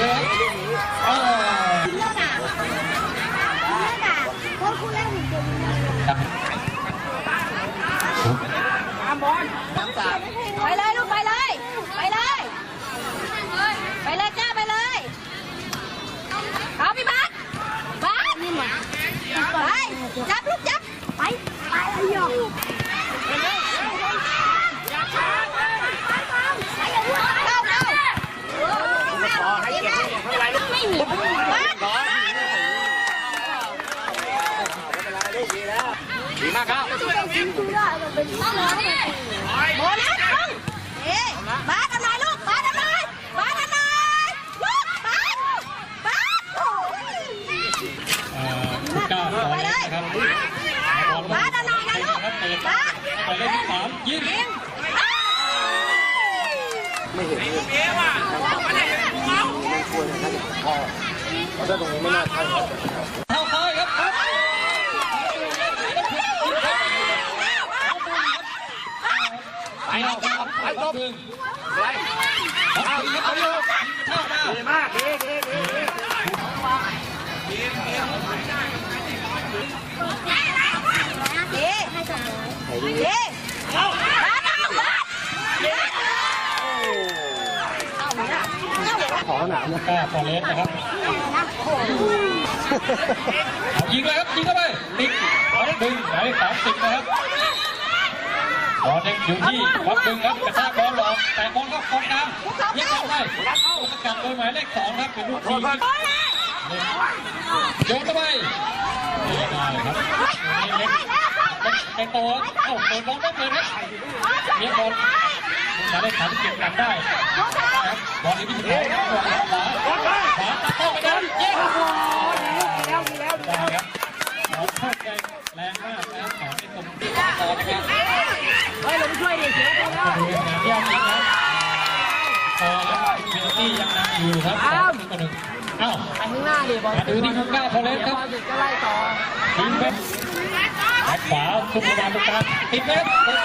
เยอะเออ เลือกอะเลือกอะเพราะคุณเล่นหุ่นยนต์ ครับ ไปเลยลูกไปเลย ไปเลย ไปเลยจ้าไปเลย เอาพี่บัสบัสนี่มาไปจับลูกจับ ไป ไปไอ้หยอกเข้าเข้า ไม่มีบัสดีมากครับโบนัสลงเอ๊ะบาสเอาหน่อยลูกบาสเอาหน่อยบาสเอาหน่อยลูกบาสบาสโอ้ยเอ่อคุณก้าวต่อเลยนะครับบาสเอาหน่อยนะลูกครับเปิดบาสไปเลขที่สามยิง อ้าว ไม่เห็นเลยไม่ควรนะน่าจะพ่อเพราะ ถ้าตรงนี้ไม่น่าใช่ครับเท้าซ้ายครับครับไปแล้วครับไปตบหนึ่งไปเอาอีกเอาอีกเข้ามาดีมากดีดีดีเอ๊ะเอ๊ะเอาบาสเอาบาสเอาไหมล่ะ เอาเหรอขอหนามนะก้าฟอเรสนะครับเอายิงเลยครับยิงเข้าไปติดวัดดึงหมายเลขสามสิบนะครับบอลยังอยู่ที่วัดดึงครับกระชากบอลหลอกแต่บอลก็กองกลางยิงเข้าไปสกัดโดยหมายเลขสองครับเป็นลูกทีมโยนเข้าไปไม่ได้ครับนี่เล็กเล็กโตเอ้าเปิดบอลต้องเปิดครับเลี้ยงบอล หมายเลขสามสิบเก็บกันได้ครับบอลนี้ที่สองขวาขวาขวาเข้าไปนั้นยิงแล้วดีแล้วได้ครับเราเข้าใจแรงมากนะขอให้ตรงที่ต่อนะครับเฮ้ยเราไปช่วยดิเสียไปแล้วดูงานยากจริงครับต่อแล้วเชลซียังนำอยู่ครับสองต่อหนึ่งเอ้าไปข้างหน้าดิบอลมาดูที่คุณก้าวพอเลสครับเด็กก็ไล่ต่อทิ้งไปแบ็คขวาทุกประมาณตรงกลางติดเล็บเป็น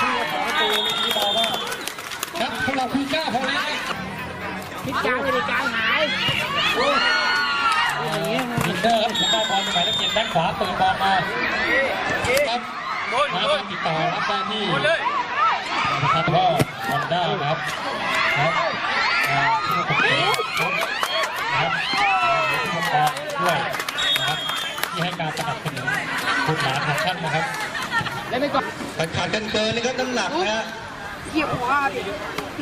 ชื่อของประตูที่บอกว่าครับสำหรับคุณก้าวพอเลส ทิศ กลางเลยกลางหายอินเดอร์ครับผมได้บอลไปแล้วเปลี่ยนแบ็คขวาเปิดบอลมาครับมาติดต่อรับได้ที่นะครับก็ฮอนด้าครับครับผู้ปกครองครับผู้ปกครองด้วยนะครับที่ให้การสนับสนุนบุตรหลานของท่านนะครับเล่นไปก่อนขาดกันเกินนะครับน้ำหนักนะฮะเหยียบหัวดิ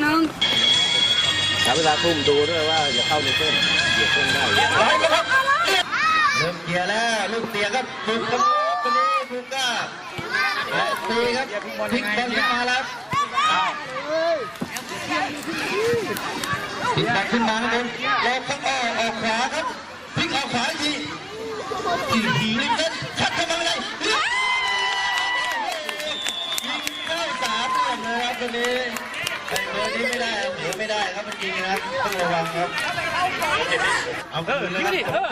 หนึ่ง หาเวลาทุ่มดูด้วยว่าอย่าเข้าในเส้นเหยียบเส้นได้เริ่มเกียร์แล้วลูกเสียครับลูกกระโดดคนนี้ลูกก้าและตีครับพลิกบอลขึ้นมาแล้วพลิกบอลขึ้นมาครับผมเราข้างออกออกขวาครับพลิกออกขวาอีทีทีนึงครับชัดเข้ามาเลยยิงเข้าสามเหลี่ยมเลยครับตัวนี้ไอ้ เบอร์นี้ไม่ได้เหนือไม่ได้ครับเมื่อกี้นะครับต้องระวังครับ เอาคืนเลยครับ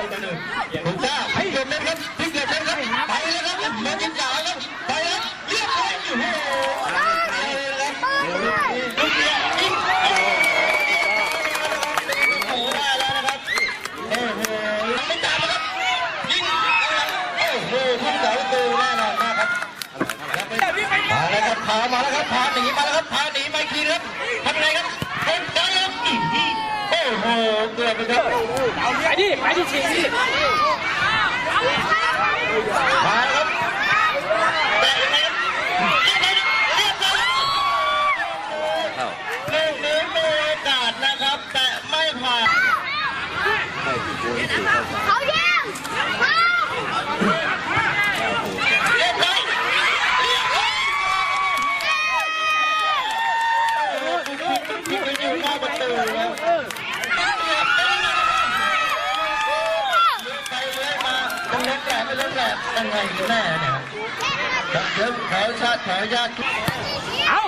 ผมจ้าพลิกเกิดเล่นครับพลิกเกิดเล่นครับไปแล้วครับมาจินจ่าครับไปแล้วเรียบร้อยโอ้โหไปเลยครับลูกเดียวยิงโอ้โหได้แล้วนะครับโอ้โหไม่ตามนะครับยิงโอ้โหพุ่งเสาประตูแน่นอนมากครับมาแล้วครับพามาแล้วครับพาหนีมาแล้วครับพาหนีมาอีกทีครับทำไงครับเป็นไปครับโอ้โห เกือบไปครับไปดิไปดิฉีกดิมาครับแต่ยังไงครับเรียบร้อยลูกนี้มีโอกาสนะครับ แต่ไม่ผ่าน ไม่ถูกตัวที่ถูกเข้าไป เขาแย่งเอา เรียบร้อยเรียบร้อยยิงไปอยู่หน้าประตูแล้วไปเลยมาต้องเล่นแหลม ไม่เล่นแหลมยังไงกันแน่เนี่ยเดี๋ยวขอชาติขอญาติเอา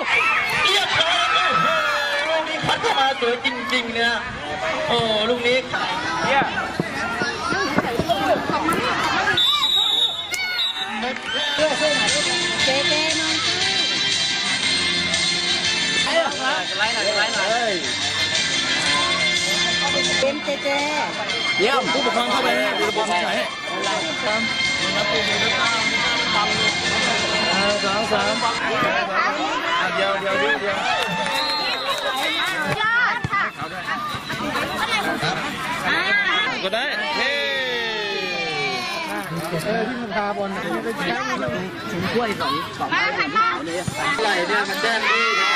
เรียบร้อยโอ้โหลูกนี้พัดเข้ามาสวยจริงๆเนี่ยโอ้ลูกนี้เนี่ย ไล่หน่อยไล่หน่อยเฮ้ยเจเยี่ยมผู้ปกครองเข้าไปนะดูบอลไหนสองสามเดี๋ยวเดี๋ยวเดี๋ยวเดี๋ยวยอดค่ะก็ได้เฮ้มาหันมาไหลเนี่ยมันแจ้งที่นะ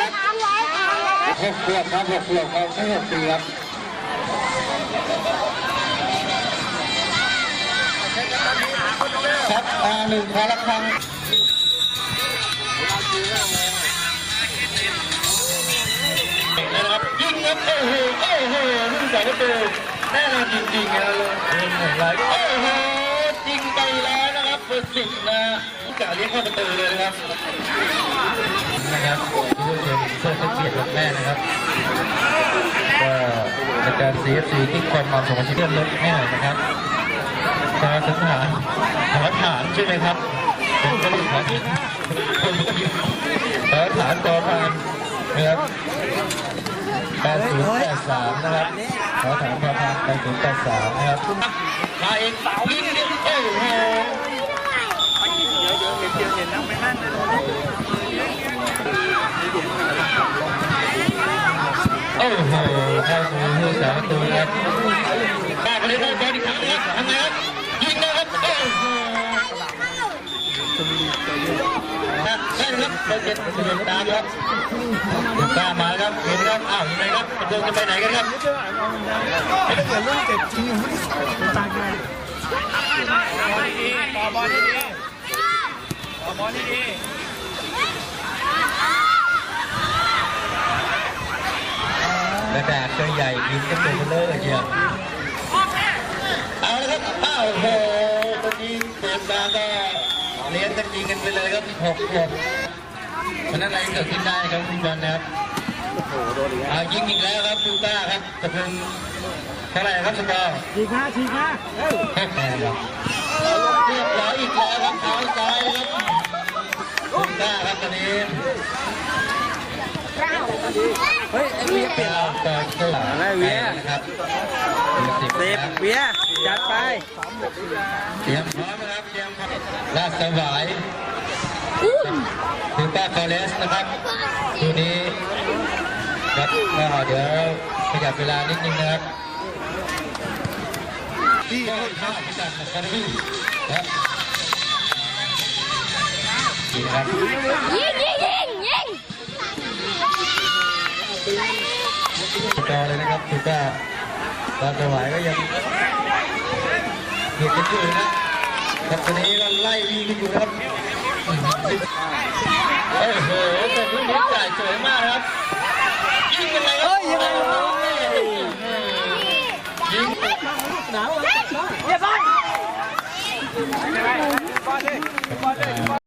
ครับค้างไว้ค้างไว้หกขวบครับหกขวบครับไม่หกปีครับ ครับอ่าหนึ่งคอละครั้งนะครับยิงครับโอ้โหโอ้โหลูกสองประตูแน่นอนจริงๆนะเลยหลายโอ้โหยิงไปแล้วนะครับเบอร์สิบนะกะเลี้ยงเข้าประตูเลยนะครับนะครับผู้ชมเพื่อเกียรติกับแม่นะครับก็ในกการ CFC ที่ความความสมชิดเลื่อนลดให้หน่อยนะครับทางสังหาร อฐานใช่ไหมครับเป็นกระดูกของหอฐานต่อพานนะครับ8083นะครับขอฐานต่อพาน8083นะครับมาเองยิงเนี่ยโอ้โห โอ้โหเข้าสู่ผู้สามตัวครับบ้าไปเลยได้บอลอีกครั้งนะครับทำไงครับยิงนะครับโอ้โหนะได้ครับเบอร์เจ็ดเดิน ตามครับตามมาครับเห็นครับอ้าวยังไงครับประตูจะไปไหนกันครับถ้าเกิดเรื่องเจ็บจริงตายไปต่อบอลดีต่อบอลดีกระดาษตัวใหญ่ยิงกระตุกเลอเชียวเอาละครับอ้าวโหตอนนี้เปลี่ยนตาก็เลี้ยงกันยิงกันไปเลยครับหกหก ขวบมันอะไรเกิดขึ้นได้ครับคุณบอลนะครับเอายิงอีกแล้วครับดูต้าครับตะพงเท่าไหร่ครับสกอร์ฉีกมาฉีกมาเอ้าแค่แพ้ครับเรียบร้อยอีกแล้วครับเท้าซ้ายครับดูต้าครับตอนนี้เฮ้ยไอ้เวียเปลี่ยนเก้าต่อศูนย์ได้เวียนะครับมีสิบเซฟครับเวียจัดไปเตรียมพร้อมนะครับเตรียมพร้อมลาดสวาย คือป้าคอเลสนะครับตัวนี้ครับก็เดี๋ยวขยับเวลานิดนึงนะครับที่ข้าวพิจารณาคาร์บี้ครับนี่นะครับยิงยิงยิงยิงจอเลยนะครับคือป้าลาดสวายก็ยังเหยียดกันอยู่นะครับตอนนี้ก็ไล่วิ่งกันอยู่นะครับ โอ้โหแต่ลูกนี้จ่ายสวยมากครับยิงกันเลยครับเฮ้ยยังไงยิงหนาวอะ